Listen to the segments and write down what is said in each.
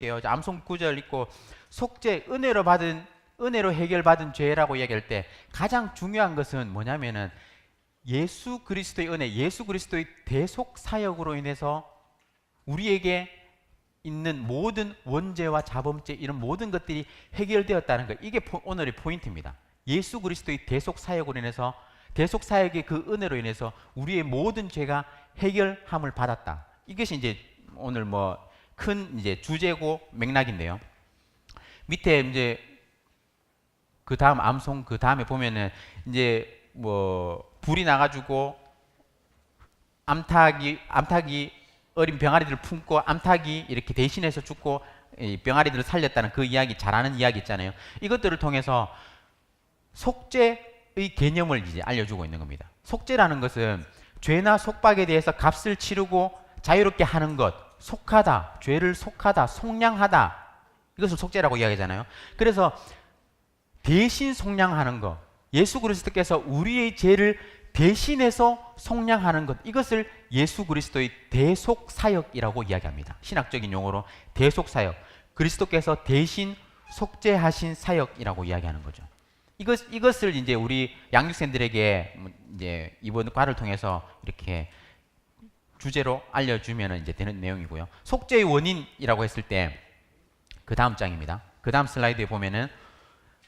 예요. 암송 구절 읽고 속죄 은혜로 받은 은혜로 해결받은 죄라고 이야기할 때 가장 중요한 것은 뭐냐면은 예수 그리스도의 은혜, 예수 그리스도의 대속 사역으로 인해서 우리에게 있는 모든 원죄와 자범죄 이런 모든 것들이 해결되었다는 것. 이게 포- 오늘의 포인트입니다. 예수 그리스도의 대속 사역으로 인해서 대속 사역의 그 은혜로 인해서 우리의 모든 죄가 해결함을 받았다. 이것이 이제 오늘 뭐 큰 이제 주제고 맥락인데요. 밑에 이제 그 다음 암송 그 다음에 보면은 이제 뭐 불이 나가지고 암탉이 암탉이 어린 병아리들을 품고 암탉이 이렇게 대신해서 죽고 이 병아리들을 살렸다는 그 이야기 잘하는 이야기 있잖아요. 이것들을 통해서 속죄의 개념을 이제 알려주고 있는 겁니다. 속죄라는 것은 죄나 속박에 대해서 값을 치르고 자유롭게 하는 것, 속하다, 죄를 속하다, 속량하다 이것을 속죄라고 이야기하잖아요. 그래서 대신 속량하는 것, 예수 그리스도께서 우리의 죄를 대신해서 속량하는 것, 이것을 예수 그리스도의 대속 사역이라고 이야기합니다. 신학적인 용어로 대속 사역, 그리스도께서 대신 속죄하신 사역이라고 이야기하는 거죠. 이것 이것을 이제 우리 양육생들에게 뭐 이제 이번 과를 통해서 이렇게 주제로 알려주면 이제 되는 내용이고요. 속죄의 원인이라고 했을 때 그 다음 장입니다. 그 다음 슬라이드에 보면은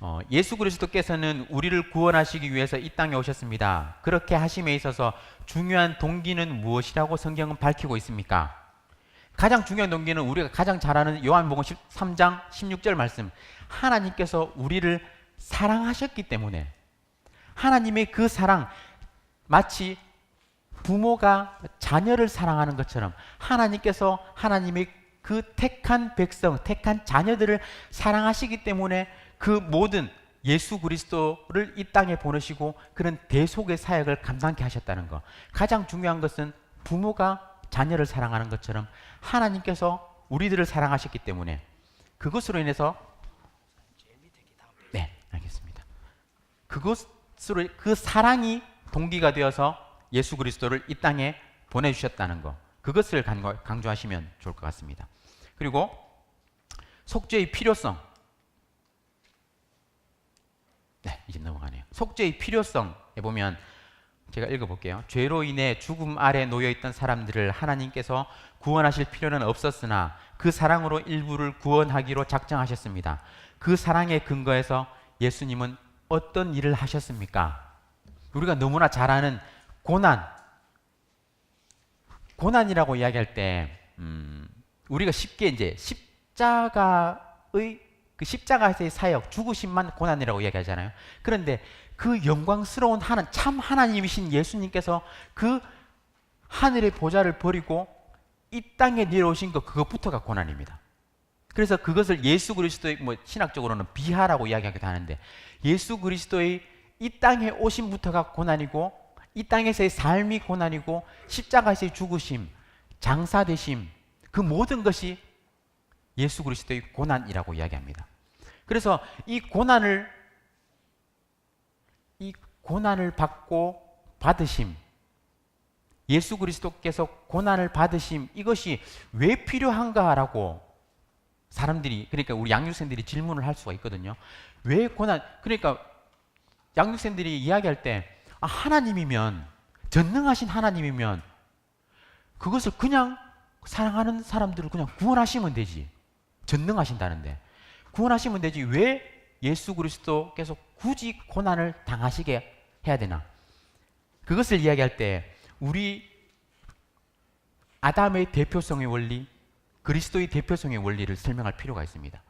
어, 예수 그리스도께서는 우리를 구원하시기 위해서 이 땅에 오셨습니다. 그렇게 하심에 있어서 중요한 동기는 무엇이라고 성경은 밝히고 있습니까? 가장 중요한 동기는 우리가 가장 잘 아는 요한복음 13장 16절 말씀. 하나님께서 우리를 사랑하셨기 때문에 하나님의 그 사랑 마치 부모가 자녀를 사랑하는 것처럼 하나님께서 하나님의 그 택한 백성, 택한 자녀들을 사랑하시기 때문에 그 모든 예수 그리스도를 이 땅에 보내시고 그런 대속의 사역을 감당케 하셨다는 것. 가장 중요한 것은 부모가 자녀를 사랑하는 것처럼 하나님께서 우리들을 사랑하셨기 때문에 그것으로 인해서 네, 알겠습니다. 그것으로 그 사랑이 동기가 되어서 예수 그리스도를 이 땅에 보내주셨다는 것. 그것을 강조- 강조하시면 좋을 것 같습니다. 그리고 속죄의 필요성. 네, 이제 넘어가네요. 속죄의 필요성에 보면 제가 읽어볼게요. 죄로 인해 죽음 아래 놓여 있던 사람들을 하나님께서 구원하실 필요는 없었으나 그 사랑으로 일부를 구원하기로 작정하셨습니다. 그 사랑의 근거에서 예수님은 어떤 일을 하셨습니까? 우리가 너무나 잘 아는 고난, 고난이라고 이야기할 때 음, 우리가 쉽게 이제 십자가의 그 십자가에서의 사역, 죽으심만 고난이라고 이야기하잖아요. 그런데 그 영광스러운 하나 참 하나님이신 예수님께서 그 하늘의 보좌를 버리고 이 땅에 내려오신 것 그것부터가 고난입니다. 그래서 그것을 예수 그리스도의 뭐 신학적으로는 비하라고 이야기하기도 하는데 예수 그리스도의 이 땅에 오심부터가 고난이고 이 땅에서의 삶이 고난이고 십자가에서의 죽으심, 장사 되심 그 모든 것이 예수 그리스도의 고난이라고 이야기합니다. 그래서 이 고난을 이 고난을 받고 받으심 예수 그리스도께서 고난을 받으심 이것이 왜 필요한가라고 사람들이 그러니까 우리 양육생들이 질문을 할 수가 있거든요. 왜 고난 그러니까 양육생들이 이야기할 때 아, 하나님이면 전능하신 하나님이면 그것을 그냥 사랑하는 사람들을 그냥 구원하시면 되지. 전능하신다는데 구원하시면 되지 왜 예수 그리스도께서 굳이 고난을 당하시게 해야 되나? 그것을 이야기할 때 우리 아담의 대표성의 원리, 그리스도의 대표성의 원리를 설명할 필요가 있습니다.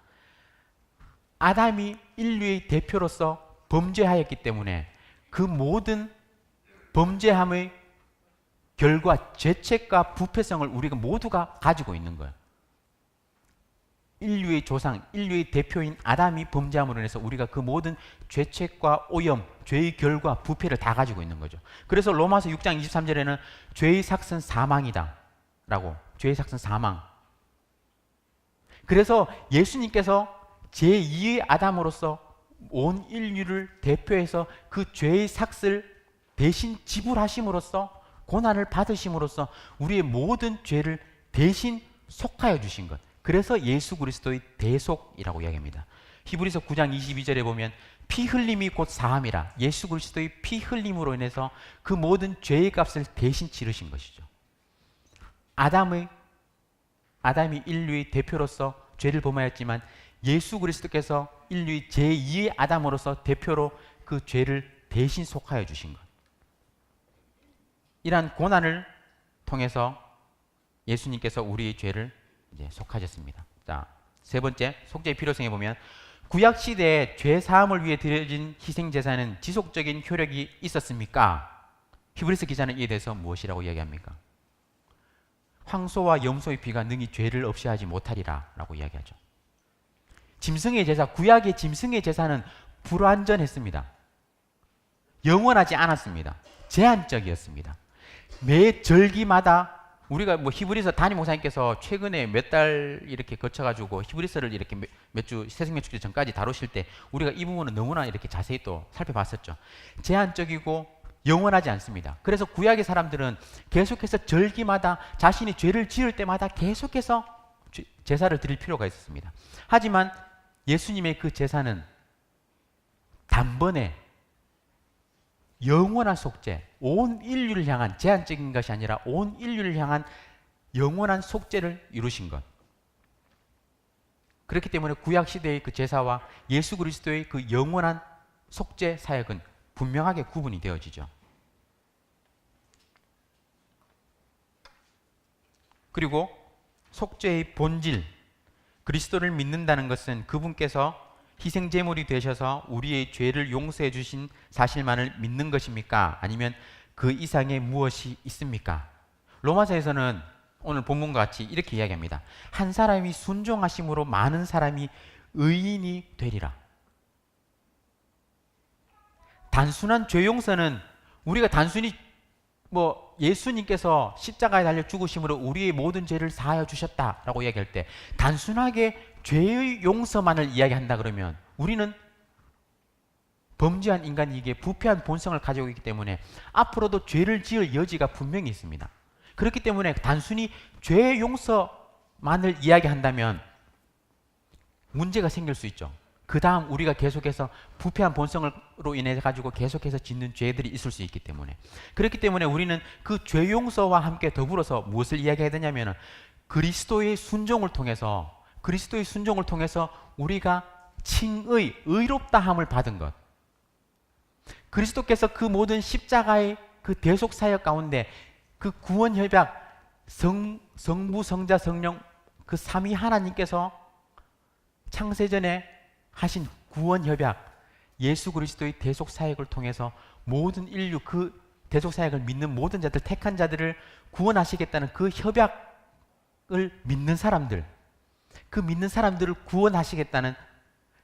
아담이 인류의 대표로서 범죄하였기 때문에 그 모든 범죄함의 결과 죄책과 부패성을 우리가 모두가 가지고 있는 거예요. 인류의 조상, 인류의 대표인 아담이 범죄함으로 인해서 우리가 그 모든 죄책과 오염, 죄의 결과, 부패를 다 가지고 있는 거죠. 그래서 로마서 6장 23절에는 죄의 삭은 사망이다. 라고. 죄의 삭은 사망. 그래서 예수님께서 제2의 아담으로서 온 인류를 대표해서 그 죄의 삭을 대신 지불하심으로써 고난을 받으심으로써 우리의 모든 죄를 대신 속하여 주신 것. 그래서 예수 그리스도의 대속이라고 이야기합니다. 히브리서 9장 22절에 보면 피 흘림이 곧 사함이라 예수 그리스도의 피 흘림으로 인해서 그 모든 죄의 값을 대신 치르신 것이죠. 아담의 아담이 인류의 대표로서 죄를 범하였지만 예수 그리스도께서 인류의 제2의 아담으로서 대표로 그 죄를 대신 속하여 주신 것. 이러한 고난을 통해서 예수님께서 우리의 죄를 이제 속하셨습니다. 자, 세 번째 속죄의 필요성에 보면 구약 시대에 죄 사함을 위해 드려진 희생 제사는 지속적인 효력이 있었습니까? 히브리서 기자는 이에 대해서 무엇이라고 이야기합니까? 황소와 염소의 피가 능히 죄를 없이 하지 못하리라라고 이야기하죠. 짐승의 제사, 구약의 짐승의 제사는 불완전했습니다. 영원하지 않았습니다. 제한적이었습니다. 매 절기마다 우리가 뭐 히브리서 담임 목사님께서 최근에 몇 달 이렇게 거쳐가지고 히브리서를 이렇게 몇 주 새생명축제 전까지 다루실 때 우리가 이 부분은 너무나 이렇게 자세히 또 살펴봤었죠. 제한적이고 영원하지 않습니다. 그래서 구약의 사람들은 계속해서 절기마다 자신이 죄를 지을 때마다 계속해서 제사를 드릴 필요가 있었습니다. 하지만 예수님의 그 제사는 단번에 영원한 속죄, 온 인류를 향한 제한적인 것이 아니라 온 인류를 향한 영원한 속죄를 이루신 것. 그렇기 때문에 구약 시대의 그 제사와 예수 그리스도의 그 영원한 속죄 사역은 분명하게 구분이 되어지죠. 그리고 속죄의 본질, 그리스도를 믿는다는 것은 그분께서 희생 제물이 되셔서 우리의 죄를 용서해 주신 사실만을 믿는 것입니까? 아니면 그 이상의 무엇이 있습니까? 로마서에서는 오늘 본문과 같이 이렇게 이야기합니다. 한 사람이 순종하심으로 많은 사람이 의인이 되리라. 단순한 죄 용서는 우리가 단순히 뭐 예수님께서 십자가에 달려 죽으심으로 우리의 모든 죄를 사하여 주셨다라고 이야기할 때 단순하게 죄의 용서만을 이야기한다 그러면 우리는 범죄한 인간이기에 부패한 본성을 가지고 있기 때문에 앞으로도 죄를 지을 여지가 분명히 있습니다. 그렇기 때문에 단순히 죄 용서만을 이야기한다면 문제가 생길 수 있죠. 그 다음 우리가 계속해서 부패한 본성으로 인해 가지고 계속해서 짓는 죄들이 있을 수 있기 때문에. 그렇기 때문에 우리는 그 죄 용서와 함께 더불어서 무엇을 이야기해야 되냐면은 그리스도의 순종을 통해서 그리스도의 순종을 통해서 우리가 칭의 의롭다함을 받은 것. 그리스도께서 그 모든 십자가의 그 대속 사역 가운데 그 구원 협약 성 성부 성자 성령 그 삼위 하나님께서 창세전에 하신 구원 협약 예수 그리스도의 대속 사역을 통해서 모든 인류 그 대속 사역을 믿는 모든 자들 택한 자들을 구원하시겠다는 그 협약을 믿는 사람들 그 믿는 사람들을 구원하시겠다는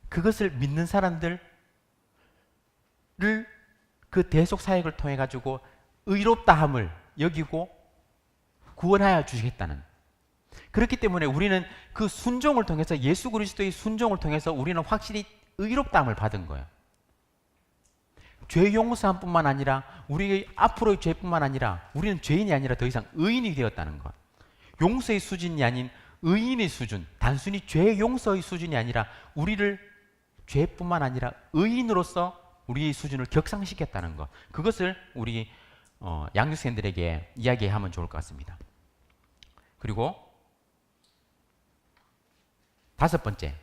그것을 믿는 사람들을 그 대속 사역을 통해 가지고 의롭다함을 여기고 구원하여 주시겠다는 그렇기 때문에 우리는 그 순종을 통해서 예수 그리스도의 순종을 통해서 우리는 확실히 의롭다함을 받은 거예요. 죄 용서함뿐만 아니라 우리의 앞으로의 죄뿐만 아니라 우리는 죄인이 아니라 더 이상 의인이 되었다는 것. 용서의 수준이 아닌 의인의 수준, 단순히 죄 용서의 수준이 아니라 우리를 죄뿐만 아니라 의인으로서 우리의 수준을 격상시켰다는 것. 그것을 우리 어, 양육생들에게 이야기하면 좋을 것 같습니다. 그리고 다섯 번째,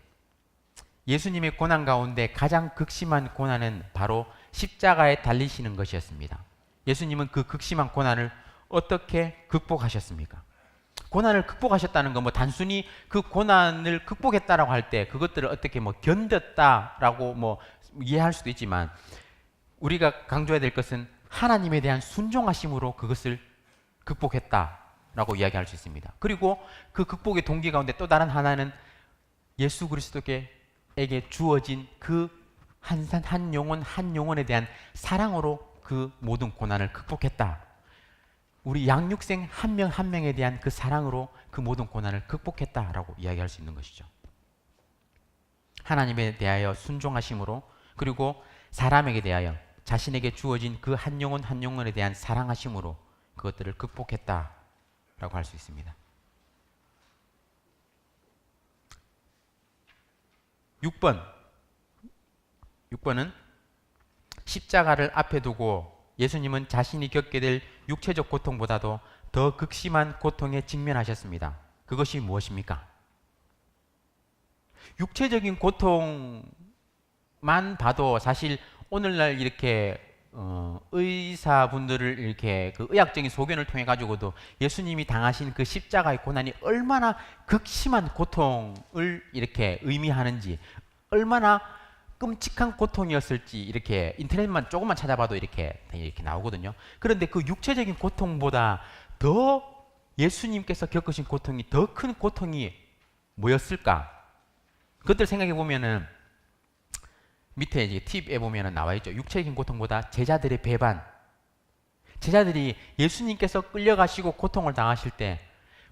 예수님의 고난 가운데 가장 극심한 고난은 바로 십자가에 달리시는 것이었습니다. 예수님은 그 극심한 고난을 어떻게 극복하셨습니까? 고난을 극복하셨다는 건 뭐 단순히 그 고난을 극복했다라고 할 때 그것들을 어떻게 뭐 견뎠다라고 뭐 이해할 수도 있지만 우리가 강조해야 될 것은 하나님에 대한 순종하심으로 그것을 극복했다라고 이야기할 수 있습니다. 그리고 그 극복의 동기 가운데 또 다른 하나는 예수 그리스도에게 주어진 그한한 영혼 한 영혼에 대한 사랑으로 그 모든 고난을 극복했다. 우리 양육생 한 명한 한 명에 대한 그 사랑으로 그 모든 고난을 극복했다라고 이야기할 수 있는 것이죠. 하나님에 대하여 순종하심으로 그리고 사람에게 대하여 자신에게 주어진 그 한 영혼 한 영혼에 대한 사랑하심으로 그것들을 극복했다라고 할 수 있습니다. 6번. 6번은 십자가를 앞에 두고 예수님은 자신이 겪게 될 육체적 고통보다도 더 극심한 고통에 직면하셨습니다. 그것이 무엇입니까? 육체적인 고통만 봐도 사실 오늘날 이렇게 어, 의사분들을 이렇게 그 의학적인 소견을 통해 가지고도 예수님이 당하신 그 십자가의 고난이 얼마나 극심한 고통을 이렇게 의미하는지 얼마나 끔찍한 고통이었을지 이렇게 인터넷만 조금만 찾아봐도 이렇게 이렇게 나오거든요. 그런데 그 육체적인 고통보다 더 예수님께서 겪으신 고통이 더 큰 고통이 뭐였을까? 그것들 생각해 보면은 밑에 이제 팁에 보면은 나와 있죠. 육체적인 고통보다 제자들의 배반. 제자들이 예수님께서 끌려가시고 고통을 당하실 때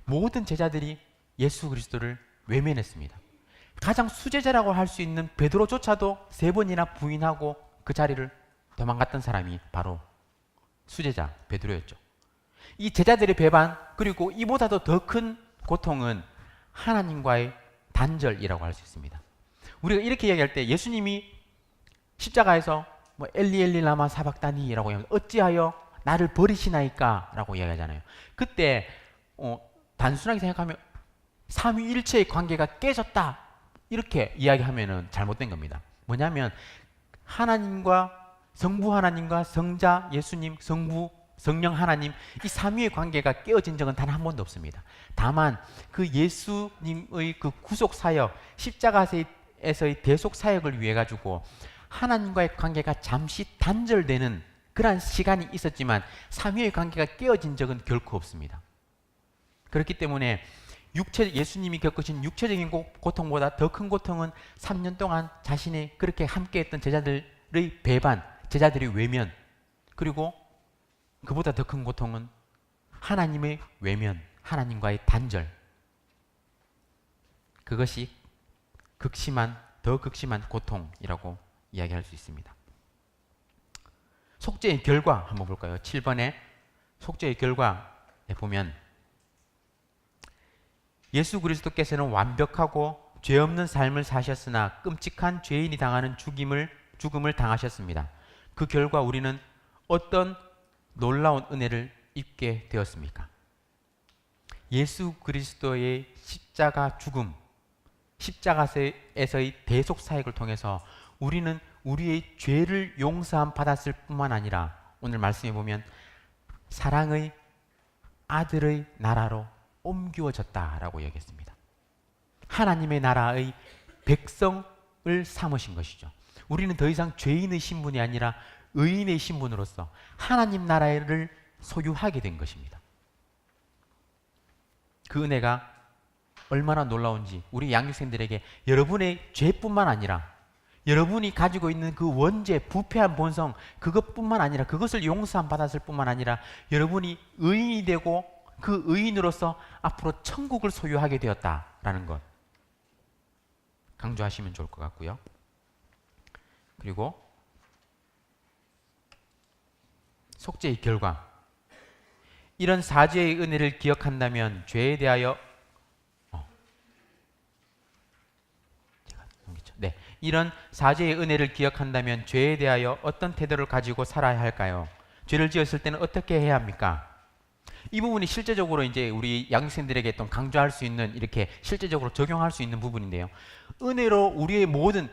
모든 제자들이 예수 그리스도를 외면했습니다. 가장 수제자라고 할 수 있는 베드로조차도 세 번이나 부인하고 그 자리를 도망갔던 사람이 바로 수제자 베드로였죠. 이 제자들의 배반 그리고 이보다도 더 큰 고통은 하나님과의 단절이라고 할 수 있습니다. 우리가 이렇게 이야기할 때 예수님이 십자가에서 뭐 엘리 엘리 라마 사박다니라고 하면 어찌하여 나를 버리시나이까라고 이야기하잖아요. 그때 어, 단순하게 생각하면 삼위일체의 관계가 깨졌다 이렇게 이야기하면은 잘못된 겁니다. 뭐냐면 하나님과 성부 하나님과 성자 예수님 성부 성령 하나님 이 삼위의 관계가 깨어진 적은 단 한 번도 없습니다. 다만 그 예수님의 그 구속 사역 십자가에서의 대속 사역을 위해 가지고 하나님과의 관계가 잠시 단절되는 그러한 시간이 있었지만 삼위의 관계가 깨어진 적은 결코 없습니다. 그렇기 때문에 육체 예수님이 겪으신 육체적인 고, 고통보다 더 큰 고통은 3년 동안 자신이 그렇게 함께했던 제자들의 배반, 제자들의 외면, 그리고 그보다 더 큰 고통은 하나님의 외면, 하나님과의 단절. 그것이 극심한 더 극심한 고통이라고 이야기할 수 있습니다. 속죄의 결과 한번 볼까요? 7번에 속죄의 결과에 보면 예수 그리스도께서는 완벽하고 죄 없는 삶을 사셨으나 끔찍한 죄인이 당하는 죽임을 죽음을 당하셨습니다. 그 결과 우리는 어떤 놀라운 은혜를 입게 되었습니까? 예수 그리스도의 십자가 죽음, 십자가에서의 대속 사역을 통해서 우리는 우리의 죄를 용서함 받았을 뿐만 아니라 오늘 말씀해 보면 사랑의 아들의 나라로 옮겨졌다라고 얘기했습니다. 하나님의 나라의 백성을 삼으신 것이죠. 우리는 더 이상 죄인의 신분이 아니라 의인의 신분으로서 하나님 나라를 소유하게 된 것입니다. 그 은혜가 얼마나 놀라운지 우리 양육생들에게 여러분의 죄뿐만 아니라 여러분이 가지고 있는 그 원죄, 부패한 본성 그것뿐만 아니라 그것을 용서함 받았을 뿐만 아니라 여러분이 의인이 되고 그 의인으로서 앞으로 천국을 소유하게 되었다라는 것 강조하시면 좋을 것 같고요. 그리고 속죄의 결과 이런 사죄의 은혜를 기억한다면 죄에 대하여 어. 제가 넘기죠. 네, 이런 사죄의 은혜를 기억한다면 죄에 대하여 어떤 태도를 가지고 살아야 할까요? 죄를 지었을 때는 어떻게 해야 합니까? 이 부분이 실제적으로 이제 우리 양육생들에게 또 강조할 수 있는 이렇게 실제적으로 적용할 수 있는 부분인데요. 은혜로 우리의 모든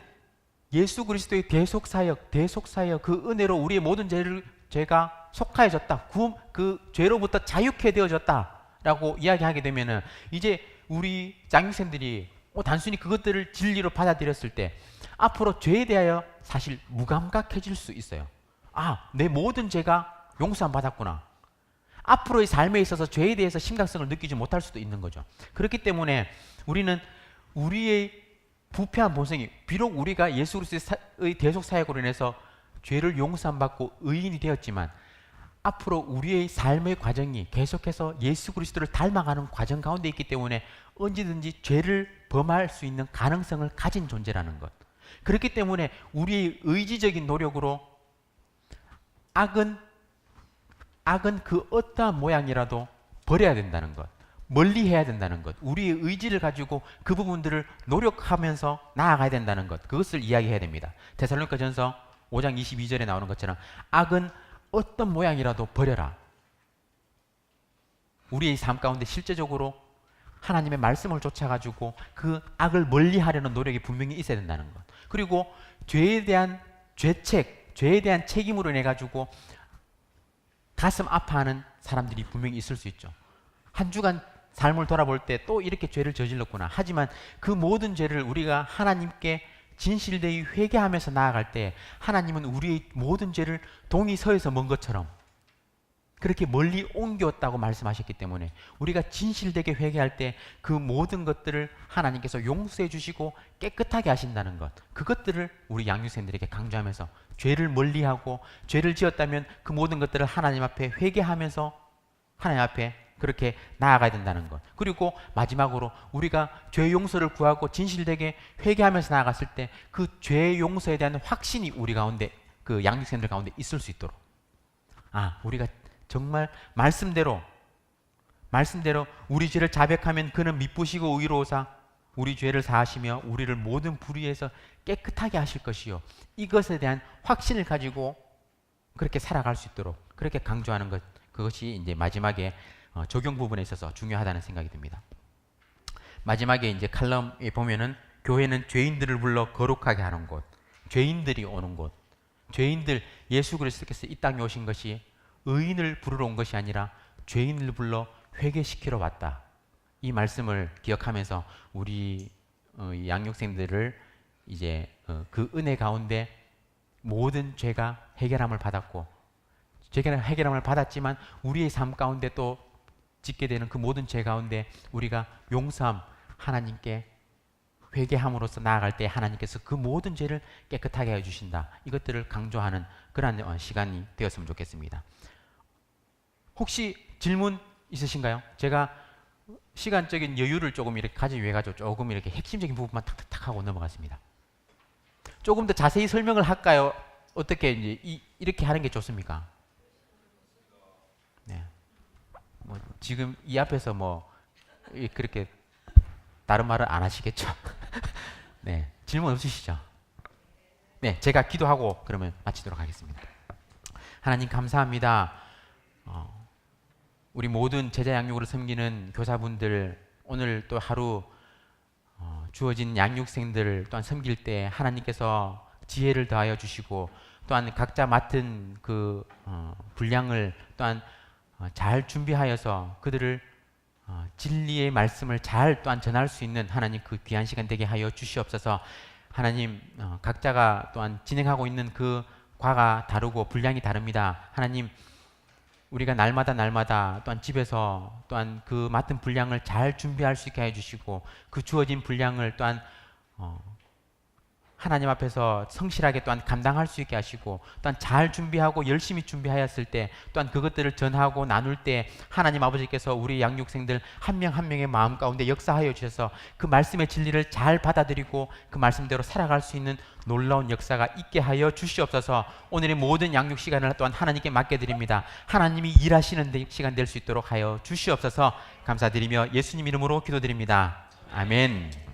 예수 그리스도의 대속 사역, 대속 사역 그 은혜로 우리의 모든 죄를 죄가 속하여졌다. 구, 그 죄로부터 자유케 되어졌다라고 이야기하게 되면은 이제 우리 양육생들이 뭐 단순히 그것들을 진리로 받아들였을 때 앞으로 죄에 대하여 사실 무감각해질 수 있어요. 아, 내 모든 죄가 용서함 받았구나. 앞으로의 삶에 있어서 죄에 대해서 심각성을 느끼지 못할 수도 있는 거죠. 그렇기 때문에 우리는 우리의 부패한 본성이 비록 우리가 예수 그리스도의 대속 사역으로 인해서 죄를 용서함 받고 의인이 되었지만 앞으로 우리의 삶의 과정이 계속해서 예수 그리스도를 닮아가는 과정 가운데 있기 때문에 언제든지 죄를 범할 수 있는 가능성을 가진 존재라는 것. 그렇기 때문에 우리의 의지적인 노력으로 악은 악은 그 어떠한 모양이라도 버려야 된다는 것. 멀리 해야 된다는 것. 우리의 의지를 가지고 그 부분들을 노력하면서 나아가야 된다는 것. 그것을 이야기해야 됩니다. 데살로니가 전서 5장 22절에 나오는 것처럼 악은 어떤 모양이라도 버려라. 우리의 삶 가운데 실제적으로 하나님의 말씀을 쫓아가지고 그 악을 멀리 하려는 노력이 분명히 있어야 된다는 것. 그리고 죄에 대한 죄책, 죄에 대한 책임으로 인해 가지고 가슴 아파하는 사람들이 분명히 있을 수 있죠. 한 주간 삶을 돌아볼 때 또 이렇게 죄를 저질렀구나. 하지만 그 모든 죄를 우리가 하나님께 진실되이 회개하면서 나아갈 때 하나님은 우리의 모든 죄를 동이 서에서 먼 것처럼 그렇게 멀리 옮겼다고 말씀하셨기 때문에 우리가 진실되게 회개할 때 그 모든 것들을 하나님께서 용서해 주시고 깨끗하게 하신다는 것 그것들을 우리 양육생들에게 강조하면서 죄를 멀리하고 죄를 지었다면 그 모든 것들을 하나님 앞에 회개하면서 하나님 앞에 그렇게 나아가야 된다는 것. 그리고 마지막으로 우리가 죄 용서를 구하고 진실되게 회개하면서 나아갔을 때 그 죄 용서에 대한 확신이 우리 가운데 그 양육생들 가운데 있을 수 있도록. 아 우리가 정말 말씀대로 말씀대로 우리 죄를 자백하면 그는 미쁘시고 의로우사 우리 죄를 사하시며 우리를 모든 불의에서 깨끗하게 하실 것이요 이것에 대한 확신을 가지고 그렇게 살아갈 수 있도록 그렇게 강조하는 것 그것이 이제 마지막에 어, 적용 부분에 있어서 중요하다는 생각이 듭니다. 마지막에 이제 칼럼에 보면은 교회는 죄인들을 불러 거룩하게 하는 곳, 죄인들이 오는 곳, 죄인들 예수 그리스도께서 이 땅에 오신 것이 의인을 부르러 온 것이 아니라 죄인을 불러 회개시키러 왔다. 이 말씀을 기억하면서 우리 어, 이 양육생들을 이제 어, 그 은혜 가운데 모든 죄가 해결함을 받았고 죄가 해결함을 받았지만 우리의 삶 가운데 또 짓게 되는 그 모든 죄 가운데 우리가 용서함 하나님께 회개함으로써 나아갈 때 하나님께서 그 모든 죄를 깨끗하게 해주신다. 이것들을 강조하는 그러한 어, 시간이 되었으면 좋겠습니다. 혹시 질문 있으신가요? 제가 시간적인 여유를 조금 이렇게 가지기 위해 가지고 조금 이렇게 핵심적인 부분만 탁탁탁 하고 넘어갔습니다. 조금 더 자세히 설명을 할까요? 어떻게 이제 이, 이렇게 하는 게 좋습니까? 네. 뭐 지금 이 앞에서 뭐 이- 그렇게 다른 말을 안 하시겠죠? 네. 질문 없으시죠? 네, 제가 기도하고 그러면 마치도록 하겠습니다. 하나님 감사합니다. 어, 우리 모든 제자 양육으로 섬기는 교사분들 오늘 또 하루 어, 주어진 양육생들 또한 섬길 때 하나님께서 지혜를 더하여 주시고 또한 각자 맡은 그 어, 분량을 또한 어, 잘 준비하여서 그들을 어, 진리의 말씀을 잘 또한 전할 수 있는 하나님 그 귀한 시간 되게 하여 주시옵소서. 하나님 어, 각자가 또한 진행하고 있는 그 과가 다르고 분량이 다릅니다. 하나님 우리가 날마다 날마다 또한 집에서 또한 그 맡은 분량을 잘 준비할 수 있게 해주시고 그 주어진 분량을 또한 어, 하나님 앞에서 성실하게 또한 감당할 수 있게 하시고 또한 잘 준비하고 열심히 준비하였을 때 또한 그것들을 전하고 나눌 때 하나님 아버지께서 우리 양육생들 한명한 명의 마음 가운데 역사하여 주셔서 그 말씀의 진리를 잘 받아들이고 그 말씀대로 살아갈 수 있는 놀라운 역사가 있게 하여 주시옵소서. 오늘의 모든 양육 시간을 또한 하나님께 맡겨드립니다. 하나님이 일하시는 데- 시간 될 수 있도록 하여 주시옵소서. 감사드리며 예수님 이름으로 기도드립니다. 아멘